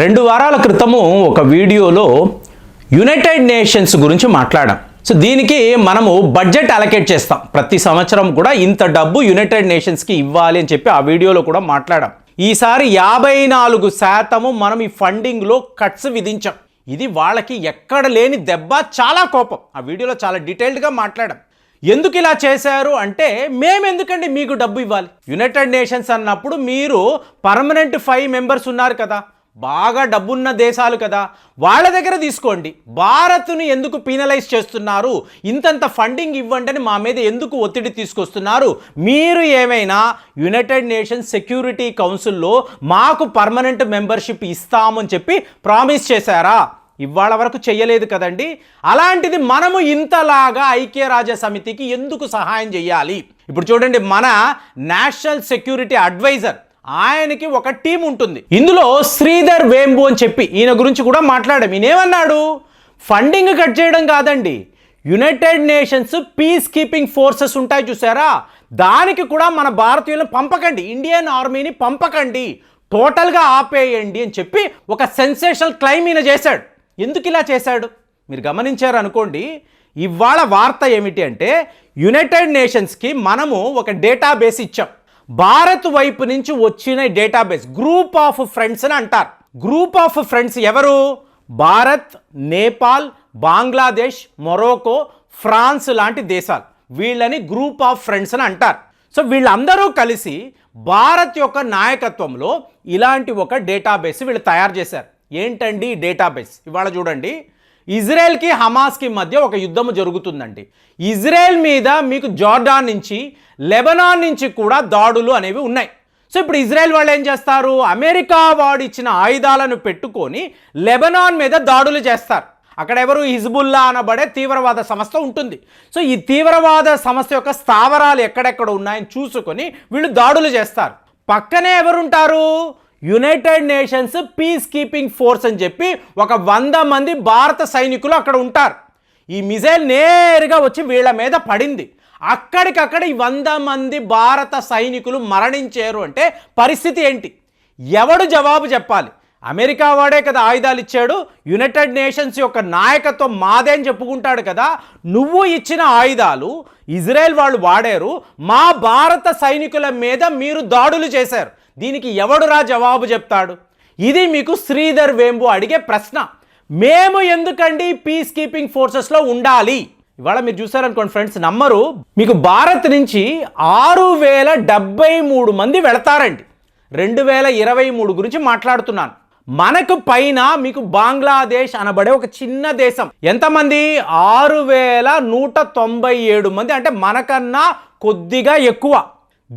రెండు వారాల క్రితము ఒక వీడియోలో యునైటెడ్ నేషన్స్ గురించి మాట్లాడాం. సో దీనికి మనము బడ్జెట్ అలకేట్ చేస్తాం. ప్రతి సంవత్సరం కూడా ఇంత డబ్బు యునైటెడ్ నేషన్స్కి ఇవ్వాలి అని చెప్పి ఆ వీడియోలో కూడా మాట్లాడాం. ఈసారి యాభై నాలుగు శాతము మనం ఈ ఫండింగ్లో కట్స్ విధించాం. ఇది వాళ్ళకి ఎక్కడ లేని దెబ్బ చాలా కోపం. ఆ వీడియోలో చాలా డీటెయిల్డ్గా మాట్లాడాం. ఎందుకు ఇలా చేశారు అంటే మేము ఎందుకండి మీకు డబ్బు ఇవ్వాలి? యునైటెడ్ నేషన్స్ అన్నప్పుడు మీరు పర్మనెంట్ ఫైవ్ మెంబర్స్ ఉన్నారు కదా. బాగా డబ్బున్న దేశాలు కదా వాళ్ళ దగ్గర తీసుకోండి. భారత్ను ఎందుకు పీనలైజ్ చేస్తున్నారు? ఇంతంత ఫండింగ్ ఇవ్వండి అని మా మీద ఎందుకు ఒత్తిడి తీసుకొస్తున్నారు? మీరు ఏమైనా యునైటెడ్ నేషన్స్ సెక్యూరిటీ కౌన్సిల్లో మాకు పర్మనెంట్ మెంబర్షిప్ ఇస్తామని చెప్పి ప్రామిస్ చేశారా? ఇవాళ వరకు చెయ్యలేదు కదండి. అలాంటిది మనము ఇంతలాగా ఐక్యరాజ్య సమితికి ఎందుకు సహాయం చేయాలి? ఇప్పుడు చూడండి మన నేషనల్ సెక్యూరిటీ అడ్వైజర్ ఆయనకి ఒక టీం ఉంటుంది. ఇందులో శ్రీధర్ వేంబు అని చెప్పి ఈయన గురించి కూడా మాట్లాడాం. ఈయన ఏమన్నాడు? ఫండింగ్ కట్ చేయడం కాదండి. United Nations peacekeeping forces ఉంటాయి చూసారా? దానికి కూడా మన భారతీయులను పంపకండి. ఇండియన్ ఆర్మీని పంపకండి. టోటల్గా ఆపేయండి అని చెప్పి ఒక సెన్సేషనల్ క్లైమ్ ఈయన చేశాడు. ఎందుకు ఇలా చేశాడు? మీరు గమనించారు అనుకోండి ఇవాళ వార్త ఏమిటి అంటే యునైటెడ్ నేషన్స్కి మనము ఒక డేటాబేస్ ఇచ్చాం. భారత్ వైపు నుంచి వచ్చిన డేటాబేస్ గ్రూప్ ఆఫ్ ఫ్రెండ్స్ అని అంటారు. గ్రూప్ ఆఫ్ ఫ్రెండ్స్ ఎవరు? భారత్ నేపాల్ బంగ్లాదేశ్ మొరోకో ఫ్రాన్స్ లాంటి దేశాలు. వీళ్ళని గ్రూప్ ఆఫ్ ఫ్రెండ్స్ అని అంటారు. సో వీళ్ళందరూ కలిసి భారత్ యొక్క నాయకత్వంలో ఇలాంటి ఒక డేటాబేస్ వీళ్ళు తయారు చేశారు. ఏంటండి డేటాబేస్? ఇవాళ చూడండి. ఇజ్రాయెల్కి హమాస్కి మధ్య ఒక యుద్ధం జరుగుతుందండి. ఇజ్రాయెల్ మీద మీకు జార్డాన్ నుంచి లెబనాన్ నుంచి కూడా దాడులు అనేవి ఉన్నాయి. సో ఇప్పుడు ఇజ్రాయెల్ వాళ్ళు ఏం చేస్తారు? అమెరికా వాడు ఇచ్చిన ఆయుధాలను పెట్టుకొని లెబనాన్ మీద దాడులు చేస్తారు. అక్కడ ఎవరు? హిజ్బుల్లా అనబడే తీవ్రవాద సంస్థ ఉంటుంది. సో ఈ తీవ్రవాద సంస్థ యొక్క స్థావరాలు ఎక్కడెక్కడ ఉన్నాయని చూసుకొని వీళ్ళు దాడులు చేస్తారు. పక్కనే ఎవరుంటారు? United Nations peacekeeping force అని చెప్పి ఒక వంద మంది భారత సైనికులు అక్కడ ఉంటారు. ఈ మిజైల్ నేరుగా వచ్చి వీళ్ళ మీద పడింది. అక్కడికక్కడ ఈ వంద మంది భారత సైనికులు మరణించారు అంటే పరిస్థితి ఏంటి? ఎవడు జవాబు చెప్పాలి? అమెరికా వాడే కదా ఆయుధాలు ఇచ్చాడు. యునైటెడ్ నేషన్స్ యొక్క నాయకత్వం మాదే అని చెప్పుకుంటాడు కదా. నువ్వు ఇచ్చిన ఆయుధాలు ఇజ్రాయెల్ వాళ్ళు వాడారు. మా భారత సైనికుల మీద మీరు దాడులు చేశారు. దీనికి ఎవడురా జవాబు చెప్తాడు? ఇది మీకు శ్రీధర్ వేంబు అడిగే ప్రశ్న. మేము ఎందుకండి పీస్ కీపింగ్ ఫోర్సెస్లో ఉండాలి? ఇవాళ మీరు చూసారనుకోండి ఫ్రెండ్స్ నమ్మరు. మీకు భారత్ నుంచి ఆరు వేల డెబ్బై మూడు మంది వెళతారండి. రెండు వేల ఇరవై మూడు గురించి మాట్లాడుతున్నాను. మనకు పైన మీకు బంగ్లాదేశ్ అనబడే ఒక చిన్న దేశం. ఎంతమంది? ఆరు వేల నూట తొంభై ఏడు మంది. అంటే మనకన్నా కొద్దిగా ఎక్కువ.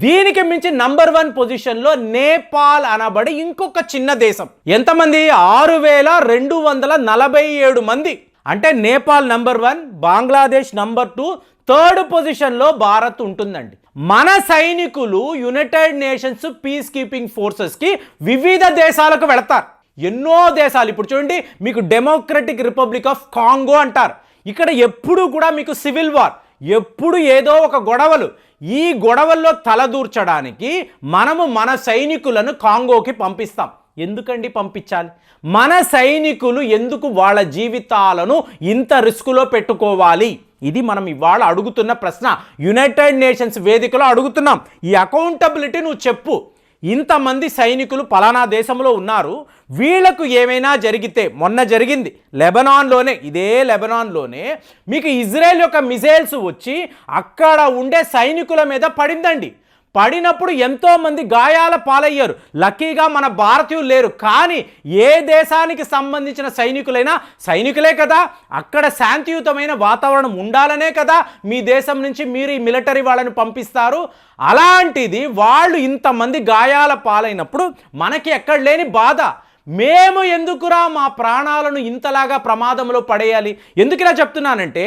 దీనికి మించి నంబర్ వన్ పొజిషన్లో నేపాల్ అనబడి ఇంకొక చిన్న దేశం. ఎంతమంది? ఆరు వేల రెండు వందల నలభై ఏడు మంది. అంటే Nepal number one Bangladesh number two third పొజిషన్లో భారత్ ఉంటుందండి. మన సైనికులు యునైటెడ్ నేషన్స్ పీస్ కీపింగ్ ఫోర్సెస్కి వివిధ దేశాలకు వెళతారు. ఎన్నో దేశాలు. ఇప్పుడు చూడండి మీకు డెమోక్రటిక్ రిపబ్లిక్ ఆఫ్ కాంగో అంటారు. ఇక్కడ ఎప్పుడూ కూడా మీకు సివిల్ వార్. ఎప్పుడు ఏదో ఒక గొడవలు. ఈ గొడవల్లో తలదూర్చడానికి మనము మన సైనికులను కాంగోకి పంపిస్తాం. ఎందుకండి పంపించాలి? మన సైనికులు ఎందుకు వాళ్ళ జీవితాలను ఇంత రిస్కులో పెట్టుకోవాలి? ఇది మనం ఇవాళ అడుగుతున్న ప్రశ్న. యునైటెడ్ నేషన్స్ వేదికలో అడుగుతున్నాం. ఈ అకౌంటబిలిటీ నువ్వు చెప్పు. ఇంతమంది సైనికులు పలానా దేశంలో ఉన్నారు. వీళ్ళకు ఏమైనా జరిగితే మొన్న జరిగింది. లెబనాన్లోనే ఇదే లెబనాన్లోనే మీకు ఇజ్రాయెల్ యొక్క మిజైల్స్ వచ్చి అక్కడ ఉండే సైనికుల మీద పడిందండి. పడినప్పుడు ఎంతోమంది గాయాల పాలయ్యారు. లక్కీగా మన భారతీయులు లేరు. కానీ ఏ దేశానికి సంబంధించిన సైనికులైనా సైనికులే కదా అక్కడ శాంతియుతమైన వాతావరణం ఉండాలనే కదా మీ దేశం నుంచి మీరు ఈ మిలిటరీ వాళ్ళని పంపిస్తారు. అలాంటిది వాళ్ళు ఇంతమంది గాయాల పాలైనప్పుడు మనకి ఎక్కడ లేని బాధ. మేము ఎందుకురా మా ప్రాణాలను ఇంతలాగా ప్రమాదంలో పడేయాలి? ఎందుకు ఇలా చెప్తున్నానంటే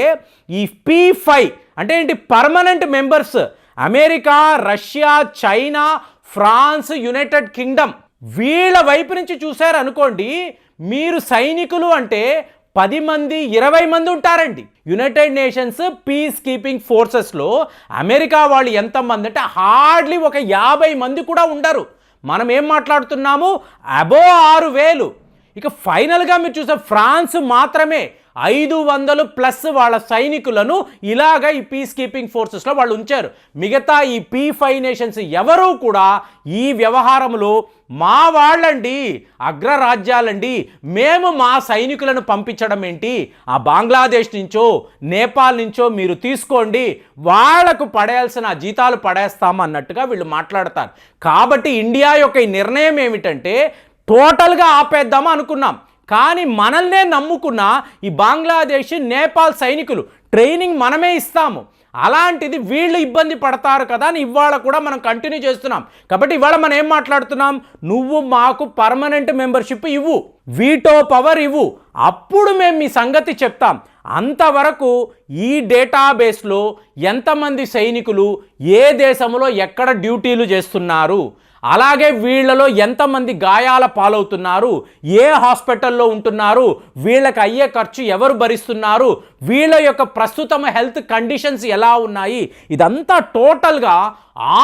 ఈ పీ ఫైవ్ అంటే ఏంటి? Permanent members America Russia China France United Kingdom వీళ్ళ వైపు నుంచి చూశారు అనుకోండి మీరు సైనికులు అంటే పది మంది ఇరవై మంది ఉంటారండి. యునైటెడ్ నేషన్స్ పీస్ కీపింగ్ ఫోర్సెస్లో అమెరికా వాళ్ళు ఎంతమంది అంటే హార్డ్లీ ఒక యాభై మంది కూడా ఉండరు. మనం ఏం మాట్లాడుతున్నాము? అబో ఆరు వేలు. ఇక ఫైనల్గా మీరు చూసే ఫ్రాన్స్ మాత్రమే ఐదు వందలు ప్లస్ వాళ్ళ సైనికులను ఇలాగ ఈ పీస్ కీపింగ్ ఫోర్సెస్లో వాళ్ళు ఉంచారు. మిగతా ఈ పీ ఫైవ్ నేషన్స్ ఎవరూ కూడా ఈ వ్యవహారంలో మా వాళ్ళండి అగ్రరాజ్యాలండి మేము మా సైనికులను పంపించడం ఏంటి? ఆ బంగ్లాదేశ్ నుంచో నేపాల్ నుంచో మీరు తీసుకోండి వాళ్ళకు పడేయాల్సిన జీతాలు పడేస్తాం అన్నట్టుగా వీళ్ళు మాట్లాడతారు. కాబట్టి ఇండియా యొక్క ఈ నిర్ణయం ఏమిటంటే టోటల్గా ఆపేద్దామా అనుకున్నాం. కానీ మనల్నే నమ్ముకున్న ఈ బంగ్లాదేశ్ నేపాల్ సైనికులు ట్రైనింగ్ మనమే ఇస్తాము. అలాంటిది వీళ్ళు ఇబ్బంది పడతారు కదా అని ఇవాళ కూడా మనం కంటిన్యూ చేస్తున్నాం. కాబట్టి ఇవాళ మనం ఏం మాట్లాడుతున్నాం? నువ్వు మాకు పర్మనెంట్ మెంబర్షిప్ ఇవ్వు. వీటో పవర్ ఇవ్వు. అప్పుడు మేము మీ సంగతి చెప్తాం. అంతవరకు ఈ డేటాబేస్లో ఎంతమంది సైనికులు ఏ దేశంలో ఎక్కడ డ్యూటీలు చేస్తున్నారు? అలాగే వీళ్ళలో ఎంతమంది గాయాల పాలవుతున్నారు ఏ హాస్పిటల్లో ఉంటున్నారు వీళ్ళకి అయ్యే ఖర్చు ఎవరు భరిస్తున్నారు వీళ్ళ యొక్క ప్రస్తుతం హెల్త్ కండిషన్స్ ఎలా ఉన్నాయి ఇదంతా టోటల్గా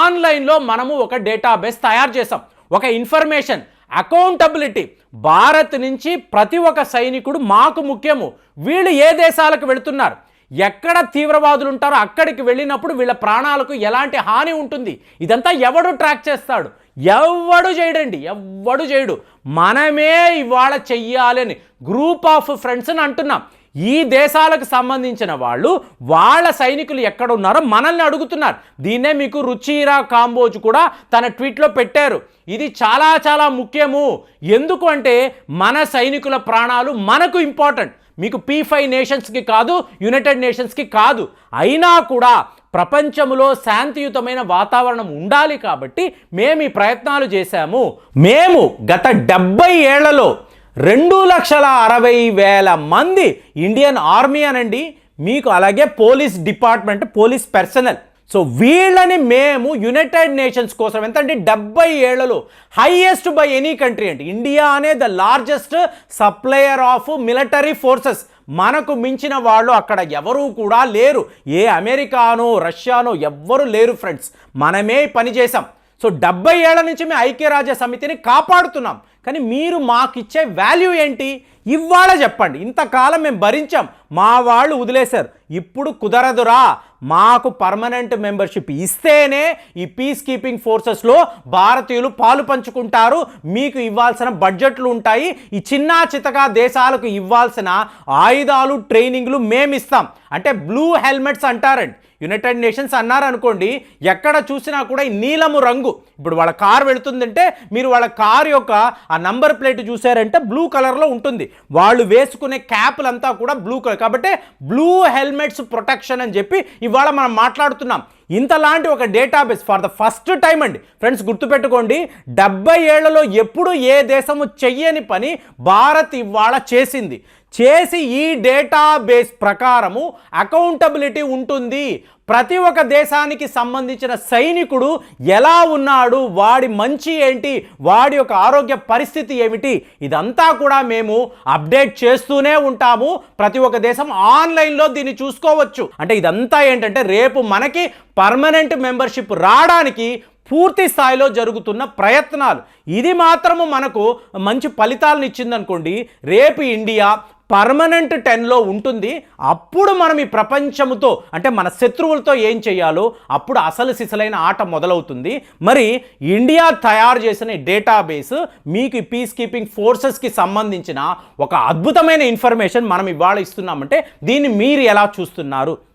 ఆన్లైన్లో మనము ఒక డేటాబేస్ తయారు చేసాం ఒక ఇన్ఫర్మేషన్ అకౌంటబిలిటీ. భారత్ నుంచి ప్రతి ఒక్క సైనికుడు మాకు ముఖ్యము. వీళ్ళు ఏ దేశాలకు వెళుతున్నారు? ఎక్కడ తీవ్రవాదులు ఉంటారో అక్కడికి వెళ్ళినప్పుడు వీళ్ళ ప్రాణాలకు ఎలాంటి హాని ఉంటుంది? ఇదంతా ఎవడు ట్రాక్ చేస్తాడు? ఎవడు చేయడండి ఎవడు చేయడు. మనమే ఇవాళ చెయ్యాలని గ్రూప్ ఆఫ్ ఫ్రెండ్స్ అని అంటున్నాం. ఈ దేశాలకు సంబంధించిన వాళ్ళు వాళ్ళ సైనికులు ఎక్కడ ఉన్నారో మనల్ని అడుగుతున్నారు. దీన్నే మీకు రుచిరా కాంబోజ్ కూడా తన ట్వీట్లో పెట్టారు. ఇది చాలా చాలా ముఖ్యము. ఎందుకు అంటే మన సైనికుల ప్రాణాలు మనకు ఇంపార్టెంట్ మీకు పీ ఫైవ్ నేషన్స్కి కాదు యునైటెడ్ నేషన్స్కి కాదు. అయినా కూడా ప్రపంచంలో శాంతియుతమైన వాతావరణం ఉండాలి కాబట్టి మేము ఈ ప్రయత్నాలు చేశాము. మేము గత డెబ్బై ఏళ్ళలో రెండు లక్షల అరవై వేల మంది ఇండియన్ ఆర్మీ అనండి మీకు అలాగే police department police personnel so వీళ్ళని మేము యునైటెడ్ నేషన్స్ కోసం ఎంత అంటే డెబ్బై ఏళ్ళలో హైయెస్ట్ బై ఎనీ కంట్రీ అండి. ఇండియా అనే the largest supplier of military forces మనకు మించిన వాళ్ళు అక్కడ ఎవరూ కూడా లేరు. ఏ అమెరికానో రష్యానో ఎవ్వరు లేరు ఫ్రెండ్స్ మనమే పని చేసాం సో డెబ్బై ఏళ్ళ నుంచి మేము ఐక్యరాజ్య సమితిని కాపాడుతున్నాం. కానీ మీరు మాకిచ్చే వాల్యూ ఏంటి? ఇవాళ చెప్పండి. ఇంతకాలం మేము భరించాం. మా వాళ్ళు వదిలేశారు. ఇప్పుడు కుదరదురా. మాకు పర్మనెంట్ మెంబర్షిప్ ఇస్తేనే ఈ పీస్ కీపింగ్ ఫోర్సెస్లో భారతీయులు పాలు పంచుకుంటారు. మీకు ఇవ్వాల్సిన బడ్జెట్లు ఉంటాయి. ఈ చిన్న చితగా దేశాలకు ఇవ్వాల్సిన ఆయుధాలు ట్రైనింగ్లు మేము ఇస్తాం అంటే బ్లూ హెల్మెట్స్ అంటారండి. యునైటెడ్ నేషన్స్ అన్నారు అనుకోండి ఎక్కడ చూసినా కూడా ఈ నీలము రంగు. ఇప్పుడు వాళ్ళ కార్ వెళుతుందంటే మీరు వాళ్ళ కార్ యొక్క ఆ నంబర్ ప్లేట్ చూసారంటే బ్లూ కలర్లో ఉంటుంది. వాళ్ళు వేసుకునే క్యాప్లంతా కూడా బ్లూ కలర్ కాబట్టి బ్లూ హెల్మెట్స్ ప్రొటెక్షన్ అని చెప్పి ఇవాళ మనం మాట్లాడుతున్నాం. ఇంతలాంటి ఒక database for the first time అండి. ఫ్రెండ్స్ గుర్తుపెట్టుకోండి డెబ్బై ఏళ్ళలో ఎప్పుడు ఏ దేశము చెయ్యని పని భారత్ ఇవాళ చేసింది. చేసి ఈ డేటాబేస్ ప్రకారము అకౌంటబిలిటీ ఉంటుంది. ప్రతి ఒక్క దేశానికి సంబంధించిన సైనికుడు ఎలా ఉన్నాడు వాడి మంచి ఏంటి వాడి యొక్క ఆరోగ్య పరిస్థితి ఏమిటి ఇదంతా కూడా మేము అప్డేట్ చేస్తూనే ఉంటాము. ప్రతి ఒక్క దేశం ఆన్లైన్లో దీన్ని చూసుకోవచ్చు. అంటే ఇదంతా ఏంటంటే రేపు మనకి పర్మనెంట్ మెంబర్షిప్ రావడానికి పూర్తి స్థాయిలో జరుగుతున్న ప్రయత్నాలు. ఇది మాత్రము మనకు మంచి ఫలితాలను ఇచ్చిందనుకోండి రేపు ఇండియా పర్మనెంట్ టెన్లో ఉంటుంది. అప్పుడు మనం ఈ ప్రపంచముతో అంటే మన శత్రువులతో ఏం చేయాలో అప్పుడు అసలు సిసలైన ఆట మొదలవుతుంది. మరి ఇండియా తయారు చేసిన డేటాబేస్ మీకు ఈ పీస్ కీపింగ్ ఫోర్సెస్కి సంబంధించిన ఒక అద్భుతమైన ఇన్ఫర్మేషన్ మనం ఇవాళ ఇస్తున్నామంటే దీన్ని మీరు ఎలా చూస్తున్నారు?